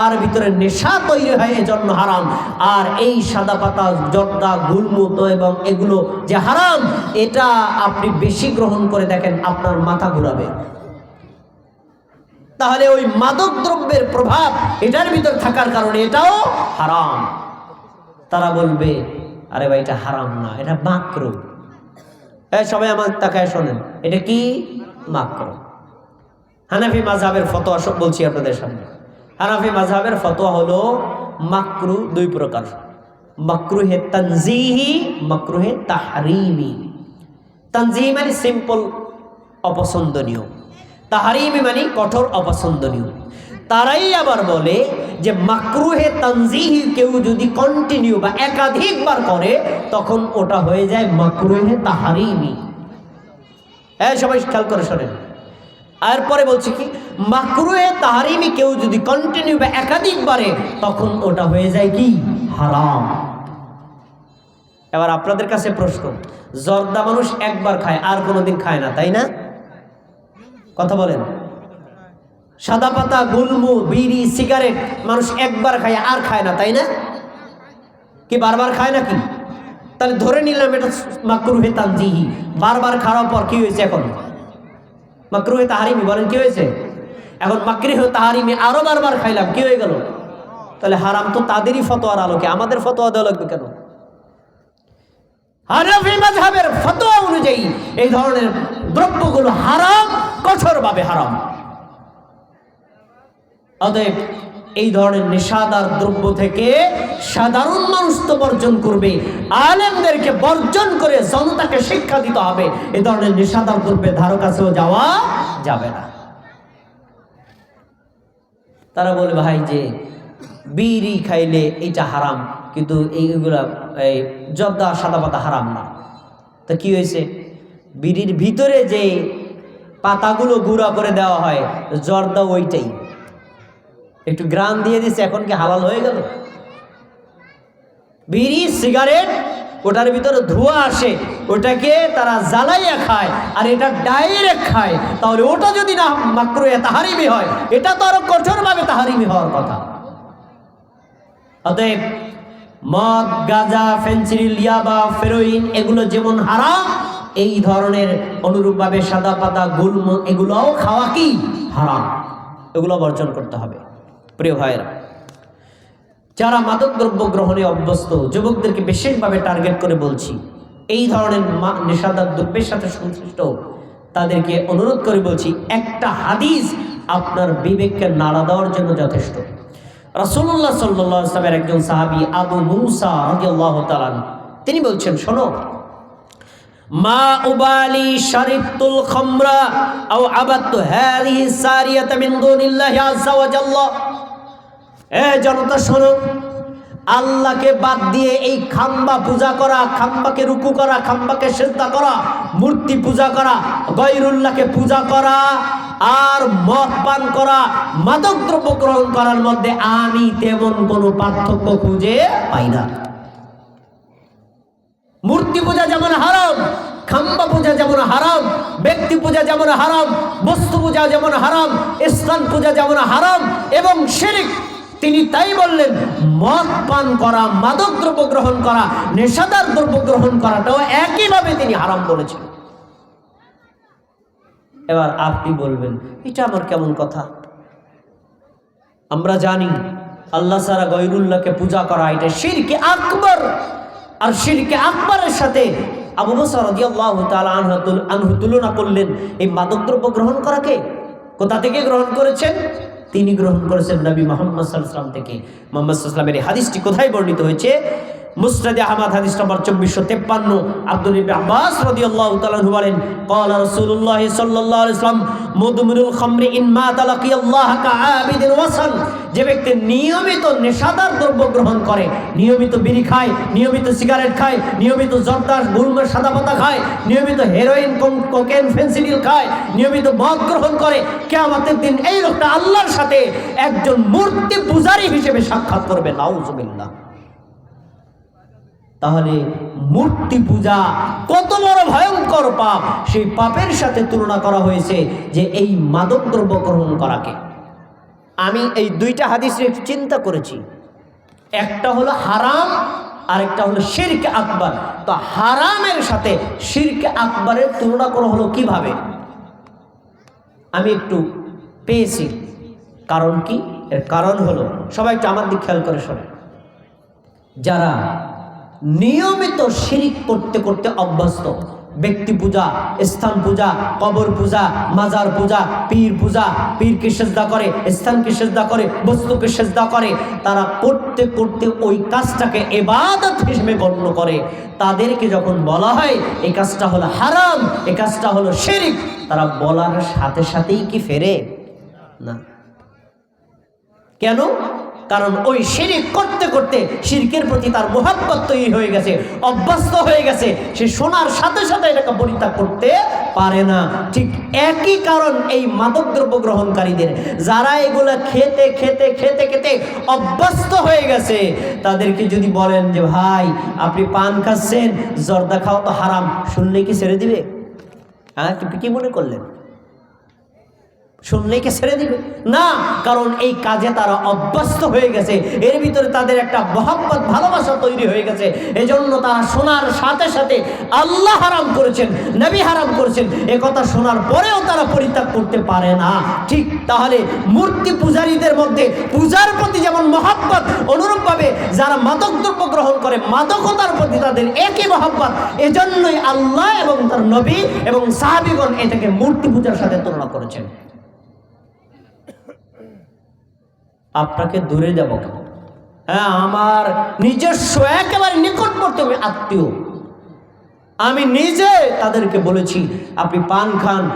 তার ভিতরে নেশা তৈরি হয়, এজন্য হারাম। আর এই সাদা পাতা, জর্দা, গুলমুত এবং এগুলো যে হারাম, এটা আপনি বেশি গ্রহণ করে দেখেন, আপনার মাথা ঘুরাবে। তাহলে ওই মাদক দ্রব্যের প্রভাব এটার ভিতর থাকার কারণে এটাও হারাম। তারা বলবে, আরে ভাই, এটা হারাম না, এটা মাকরু। সবাই আমার তাকায় শোনেন, এটা কি? মাকরু। হানাফি মাঝহাবের ফতোয়া বলছি আপনাদের সামনে। হানাফি মাঝহাবের ফতোয়া হলো মাকরু দুই প্রকার। মাকরুহে তানজিহি মাকরুহে তাহারিমি। তানজিহি মানে সিম্পল অপছন্দনীয়। তাহারিমি মানে কঠোর অপছন্দনীয়। তারাই আবার বলে যে মাকরুহে তানজিহি কেউ যদি কন্টিনিউ বা একাধিকবার করে, তখন ওটা হয়ে যায় মাকরুহে তাহারিমি। হ্যাঁ সবাই খেয়াল করে শোনেন। এরপরে বলছে কি, মাকরুহে তাহারিমি কেউ যদি কন্টিনিউ বা একাধিকবারে তখন ওটা হয়ে যায় কি? হারাম। এবার আপনাদের কাছে প্রশ্ন, জর্দা মানুষ একবার খায়, আর কোনোদিন খায় না, তাই না? কথা বলেন। সাদা পাতা, গুলমু, বিড়ি, সিগারেট মানুষ একবার খায়, আর খায় না, তাই না? কি বারবার খায় নাকি? তাহলে ধরে নিলাম এটা মাকরুহে তানজিহি, বারবার খাওয়ার পর কি হয়েছে এখন? মাকরুহে তাহারিমি বলেন, কি হয়েছে? এখন মাকরিহ তাহারিমি আরও বারবার খাইলাম, কি হয়ে গেল? তাহলে হারাম তো তাদেরই ফতোয়ার আলোকে, আমাদের ফতোয়া দেওয়া লাগবে কেন? হানাফি মাযহাবের ফতোয়া অনুযায়ী এই ধরনের দ্রব্যগুলো হারাম, কঠোরভাবে হারাম। অতএব এই ধরনের নেশাদার দ্রব্য থেকে সাধারণ মানুষ তো বর্জন করবে। আলেমদেরকে বর্জন করে জনতাকে শিক্ষা দিতে হবে। এ ধরনের নেশাদার দ্রব্যের ধারো কাছেও যাওয়া যাবে না। তারা বলে, ভাই, যে বিড়ি খাইলে এইটা হারাম, কিন্তু এইগুলা, এই জর্দা সাদা পাতা হারাম না। তা কি হয়েছে? বিড়ির ভিতরে যে পাতাগুলো গুঁড়া করে দেওয়া হয়, জর্দা ওইটাই। একটু গ্রাম দিয়ে দিছে, এখন কি হালাল হয়ে গেল? বিড়ি, সিগারেট, ওটার ভিতরে ধোঁয়া আসে, ওটাকে তারা জ্বালাইয়া খায়, আর এটা ডাইরেক্ট খায়। তাহলে ওটা যদি না মাত্র তাহারিমি হয়, এটা তো আরও কঠোরভাবে তাহারিমি হওয়ার কথা। অতএব মদ, গাঁজা ফেন্সিডিল ইয়াবা ফেরোইন, এগুলো যেমন হারাম, এই ধরনের অনুরূপভাবে সাদা পাতা, গুলম, এগুলোও খাওয়া কি? হারাম। এগুলো বর্জন করতে হবে। প্রিয় ভাইয়েরা, যারা মাদক দ্রব্য গ্রহণে অভ্যস্ত, যুবকদেরকে বিশেষভাবে টার্গেট করে বলছি, এই ধরনের নেশাদার দ্রব্যের সাথে সংশ্লিষ্ট, তাদেরকে অনুরোধ করে বলছি, একটা হাদিস আপনার বিবেককে নাড়া দেওয়ার জন্য যথেষ্ট। আলাইহি সাল্লামের একজন সাহাবী আবু মুসা তিনি বলছেন, শোনো, মা উবালি শারিবতুল খামরা আও আবাদতু হাযিহি সারিয়াতা মিন দুনিল্লাহি জনতা শোনো আল্লাহকে বাদ দিয়ে এই খাম্বা পূজা করা, খাম্বাকে রুকু করা, খাম্বাকে শ্রদ্ধা করা, মূর্তি পূজা করা, গৈরুল্লাহকে পূজা করা আর মদ পান করা মাদক দ্রব্য গ্রহণ করার মধ্যে আমি তেমন কোনো পার্থক্য খুঁজে পাই না। মূর্তি পূজা যেমন হারাম, খাম্বা পূজা যেমন হারাম, ব্যক্তি পূজা যেমন হারাম, বস্তু পূজা যেমন হারাম, স্থান পূজা যেমন হারাম এবং শিরিক তিনি তাই বললেন, মদ পান করা, মাদক দ্রব্য গ্রহণ করা, নেশাদার দ্রব্য গ্রহণ করাটাও একইভাবে তিনি হারাম বলেছেন। এবার আপনি বলবেন, এটা আমার কেমন কথা? আমরা জানি, আল্লাহ সারা গৈরুল্লাহকে পূজা করা, এটা শিরকে আকবর। আর শিরকে আকবরের সাথে আবু আনহু তুল- আনহু তুলনা করলেন, এই মাদকদ্রব্য গ্রহণ করাকে কোথা থেকে গ্রহণ করেছেন? তিনি গ্রহণ করেছেন নবী মোহাম্মদ সাল্লাম থেকে। মোহাম্মদ সাল্লামের এই হাদিসটি কোথায় বর্ণিত হয়েছে? মুসনাদে আহমদ, হাদিস নম্বর চব্বিশশো তেপ্পান্ন। আব্দুল ইবনে আব্বাস রাদিয়াল্লাহু তাআলা বলেন, ক্বালা রাসূলুল্লাহ সাল্লাল্লাহু আলাইহি মদমরুল খামরি ইনমা তালাকি আল্লাহ যে ব্যক্তি নিয়মিত নেশাদার দ্রব্য গ্রহণ করে, নিয়মিত বিড়ি খায়, নিয়মিত সিগারেট খায়, নিয়মিত জর্দার গুলমের সাদা পাতা খায়, নিয়মিত হেরোইন কোকেন, ফেন্সিডিল খায়, নিয়মিত মদ গ্রহণ করে, কেয়ামতের দিন এই লোকটা আল্লাহর সাথে একজন মূর্তি পূজারী হিসেবে সাক্ষাৎ করবে, নাউজুবিল্লাহ। তাহলে মূর্তি পূজা কত বড় ভয়ঙ্কর পাপ। সেই পাপের সাথে তুলনা করা হয়েছে যে এই মাদক দ্রব্য গ্রহণ করাকে। আমি এই দুইটা হাদিসের চিন্তা করেছি। একটা হলো হারাম আর একটা হলো শিরকে আকবর। তো হারামের সাথে শিরকে আকবরের তুলনা করা হলো কীভাবে? আমি একটু পেয়েছি। কারণ কি? এর কারণ হলো, সবাই একটু আমার দিক খেয়াল করে শোনে যারা নিয়মিত শিরিক করতে করতে অভ্যস্ত। ব্যক্তি পূজা, স্থান পূজা, কবর পূজা, মাজার পূজা, পীর পূজা, পীরকে সেজদা করে, স্থানকে সেজদা করে, বস্তুকে সেজদা করে, তারা করতে করতে ওই কাজটাকে এবাদত হিসেবে গণ্য করে। তাদেরকে যখন বলা হয় এই কাজটা হলো হারাম এই কাজটা হলো শিরিক, তারা বলার সাথে সাথেই কি ফেরে? না। কেন? কারণ ওই শিরিক করতে করতে শিরকের প্রতি তার মোহাব্বত তৈরি হয়ে গেছে, অভ্যস্ত হয়ে গেছে। সে শোনার সাথে সাথে এটাকে পরিত্যাগ করতে পারে না। ঠিক একই কারণ এই মাদকদ্রব্য গ্রহণকারীদের। যারা এগুলা খেতে খেতে খেতে খেতে অভ্যস্ত হয়ে গেছে, তাদেরকে যদি বলেন যে, ভাই, আপনি পান খাচ্ছেন, জর্দা খাওয়া তো হারাম, শুনলে কি ছেড়ে দিবে? হ্যাঁ কি কি মনে করলেন? শুনলেই কি ছেড়ে দিবে? না, কারণ এই কাজে তারা অভ্যস্ত হয়ে গেছে। এর ভিতরে তাদের একটা মহাব্বত, ভালোবাসা তৈরি হয়ে গেছে। এজন্য তারা শোনার সাথে সাথে আল্লাহ হারাম করেছেন, নবী হারাম করেছেন। এ কথা শোনার পরেও তারা পরিত্যাগ করতে পারে না। ঠিক তাহলে মূর্তি পূজারীদের মধ্যে পূজার প্রতি যেমন মহাব্বত, অনুরূপভাবে যারা মাদক দ্রব্য গ্রহণ করে, মাদকতার প্রতি তাদের একই মহাব্বত, এজন্যই আল্লাহ এবং তার নবী এবং সাহাবিগণ এটাকে মূর্তি পূজার সাথে তুলনা করেছেন। আপনাকে দূরে যাব কেন? হ্যাঁ আমার নিজস্ব একেবারে নিকটবর্তী আত্মীয়। আমি নিজে তাদেরকে বলেছি, আপনি পান খান